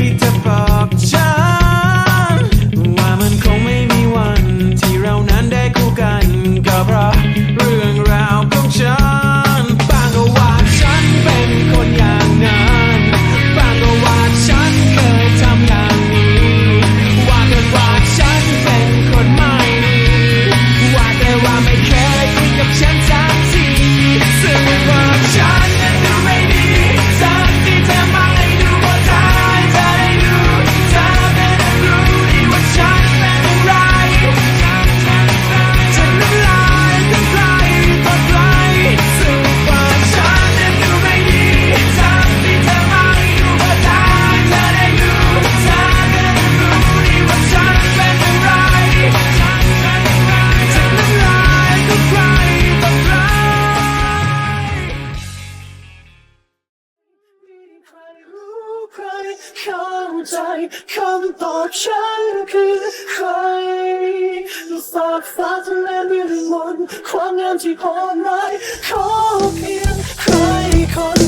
ที่จะบอกฉัน ข้าใจคำตอบฉันคือใครฝากฟ้าทะเลไม่ลืมมนความงามที่โหดร้ายขอเพียงใครคน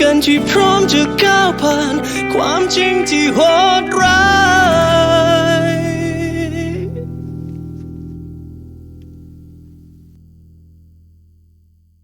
กันที่พร้อมจะก้าวผ่าน ความจริงที่โหดร้าย